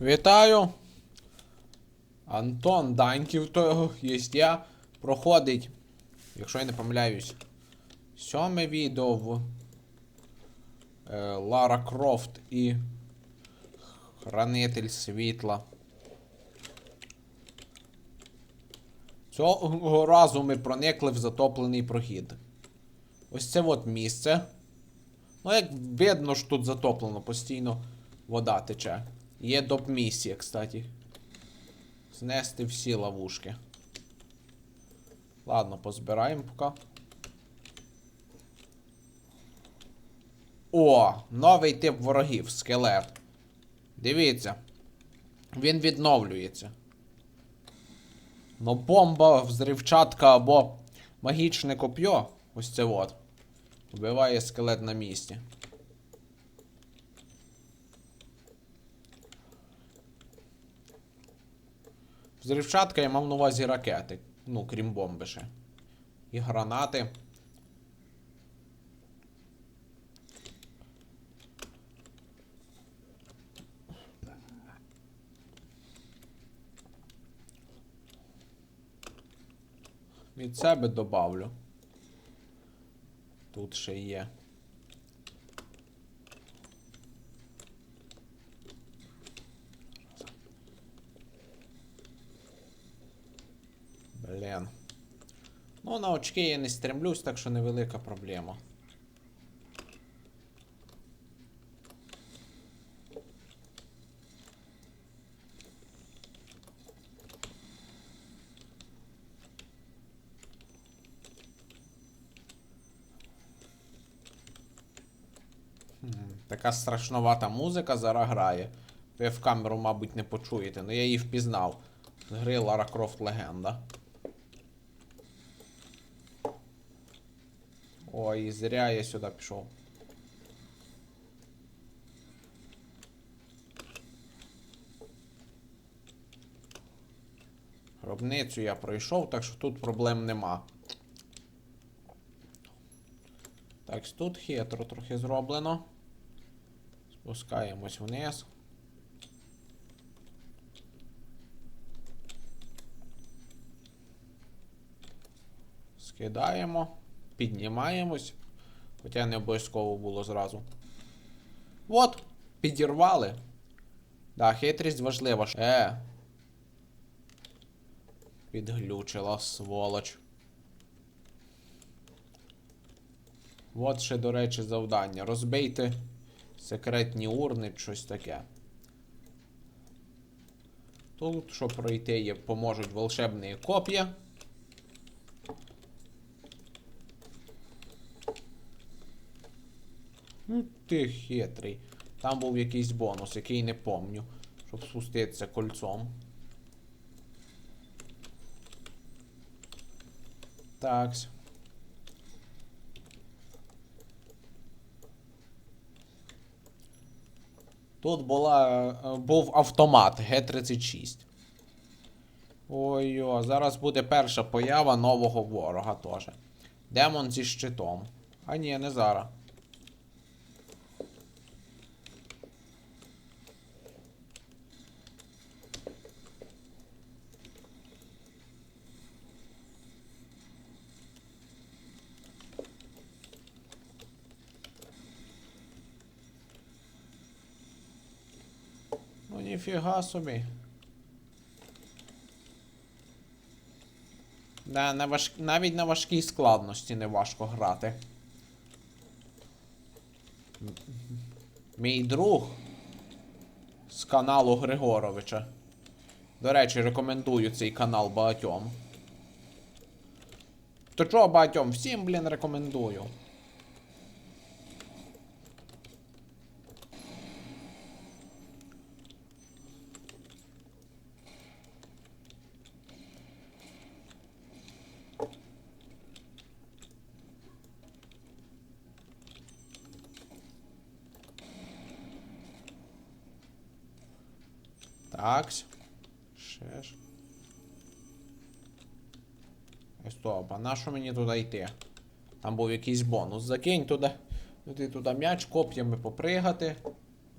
Вітаю! Антон Даньків, то є я. Проходить, якщо я не помиляюсь, сьоме відео в е, Лара Крофт і Хранитель світла. Цього разу ми проникли в затоплений прохід. Ось це от місце. Ну, як видно ж тут затоплено, постійно вода тече. Є доп місія, кстати. Знести всі ловушки. Ладно, позбираємо поки. О, новий тип ворогів, скелет. Дивіться. Він відновлюється. Ну, бомба, взривчатка або магічне коп'йо. Ось це от. Вбиває скелет на місці. Взривчатка я мав на увазі ракети. Ну, крім бомби ще. І гранати. Від себе добавлю. Тут ще є. Блін. Ну, на очки я не стремлюсь, так що невелика проблема. Така страшновата музика зараз грає. Ви в камеру, мабуть, не почуєте, але я її впізнав. З гри Lara Croft Легенда. Ой, зря я сюди пішов. Гробницю я пройшов, так що тут проблем нема. Так, тут хитро трохи зроблено. Спускаємось вниз. Скидаємо. Піднімаємось. Хоча не обов'язково було зразу. От, підірвали. Да, хитрість важлива. Е. Підглючила, сволоч. От ще, до речі, завдання. Розбийте секретні урни, щось таке. Тут, щоб пройти, є, поможуть волшебні коп'я. Ти хитрий. Там був якийсь бонус, який не помню, щоб спуститися кольцом. Такс. Тут була, е, був автомат Г-36. Ой-о, зараз буде перша поява нового ворога теж. Демон зі щитом. А ні, не зараз. Ніфіга собі. Да, на важ... Навіть на важкій складності не важко грати. Мій друг з каналу Григоровича. До речі, рекомендую цей канал багатьом. То чого багатьом? Всім, блін, рекомендую. Такс. Ще ж. Стоп, а на що мені туди йти? Там був якийсь бонус. Закинь туди. Туди туди м'яч коп'ями попригати.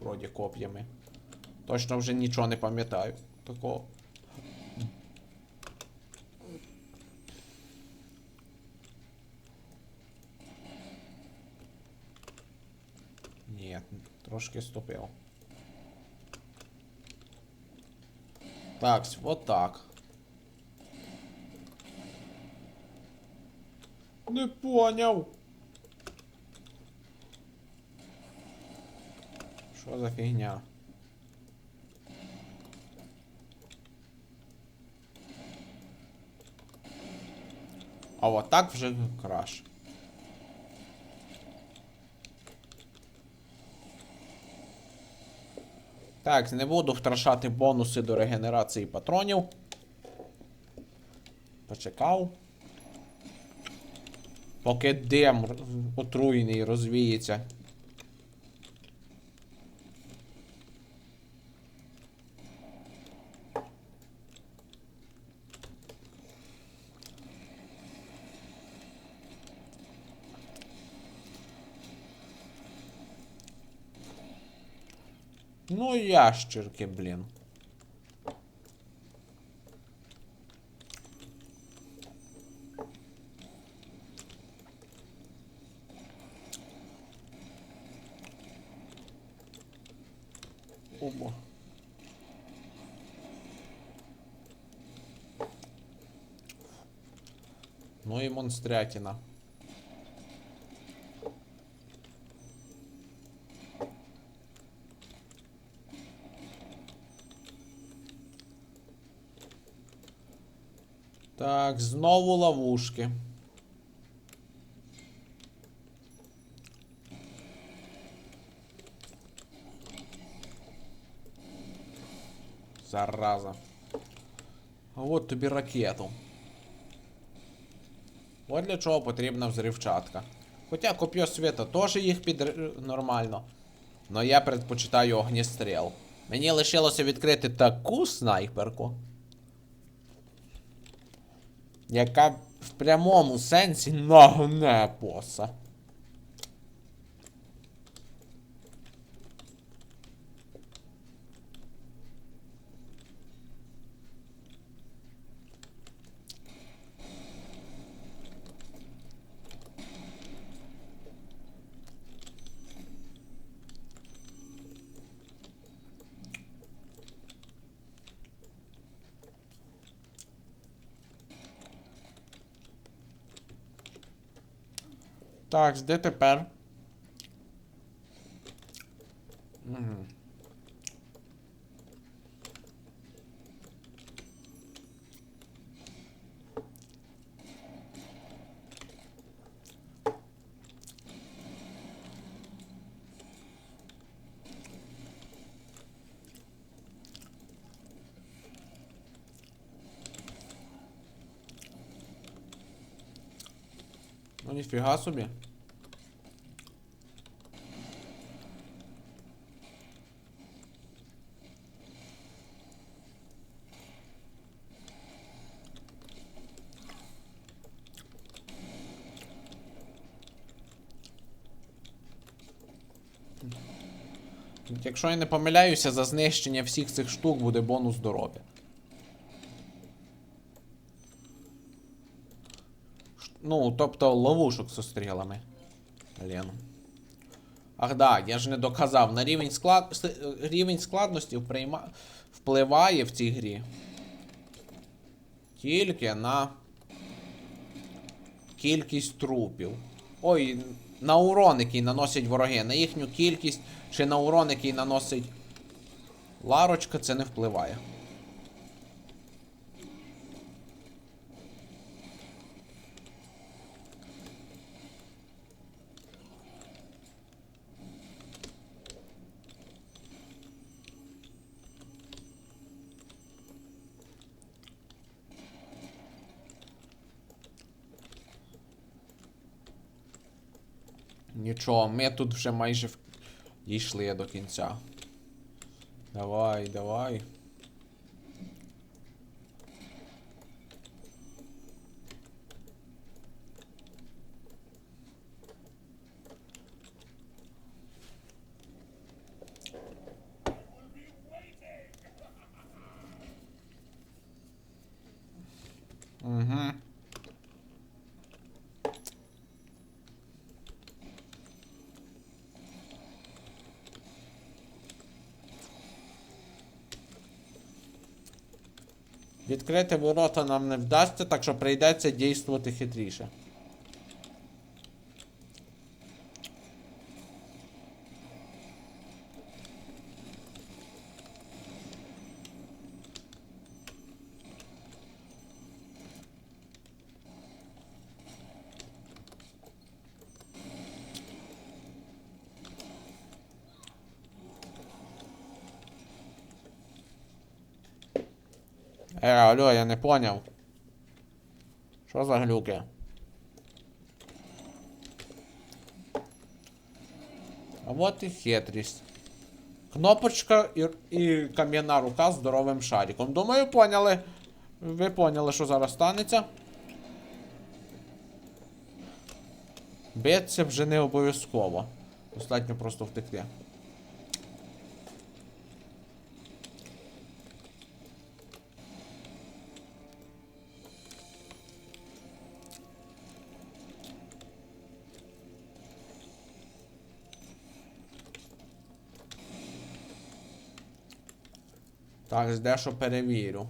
Вроді коп'ями. Точно вже нічого не пам'ятаю. Такого. Ні, трошки ступив. Так, вот так. Не поняв. Що за фігня? А от так вже краще. Так, не буду втрачати бонуси до регенерації патронів. Почекав. Поки дим отруєний розвіється. Ну, ящерки, блін. Оба. Ну и монстрятина. Так, знову ловушки. Зараза. А от тобі ракету. От для чого потрібна взривчатка. Хоча коп'є світа теж їх під нормально. Но я предпочитаю огністріл. Мені лишилося відкрити таку снайперку. Яка в прямому сенсі нагне боса. Так, де тепер? Угу. Ну ніфіга собі. Якщо я не помиляюся, за знищення всіх цих штук буде бонус здоров'я. Ну, тобто ловушок зі стрілами. Блін. Ах да, я ж не доказав. На рівень склад... рівень складності вприйма... впливає в цій грі. Тільки на кількість трупів. Ой, на урон, який наносять вороги, на їхню кількість чи на урон, який наносить Ларочка, це не впливає. Нічого, ми тут вже майже в- дійшли до кінця. Давай, давай. Відкрити ворота нам не вдасться, так що прийдеться дійствувати хитріше. Е, алло, я не поняв. Що за глюки? А от і хитрість. Кнопочка і, і кам'яна рука з здоровим шариком. Думаю, поняли. Ви поняли, що зараз станеться. Биться вже не обов'язково. Достатньо просто втекти. Так, дещо перевірю.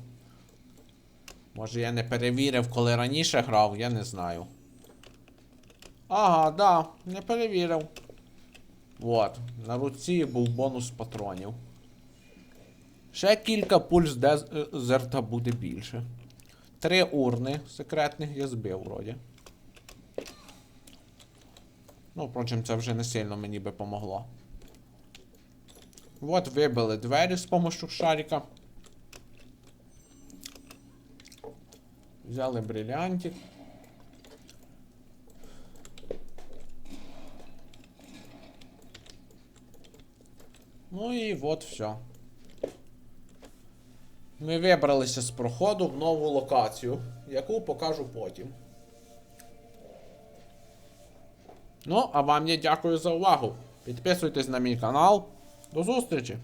Може я не перевірив, коли раніше грав, я не знаю. Ага, да, не перевірив. Вот, на руці був бонус патронів. Ще кілька пульс дезерта буде більше. Три урни секретних я збив вроді. Ну, впрочем, це вже не сильно мені би помогло. Вот вибили двері з помощью шарика. Взяли бриллиантик. Ну і от все. Ми вибралися з проходу в нову локацію, яку покажу потім. Ну, а вам я дякую за увагу. Підписуйтесь на мій канал. До зустрічі!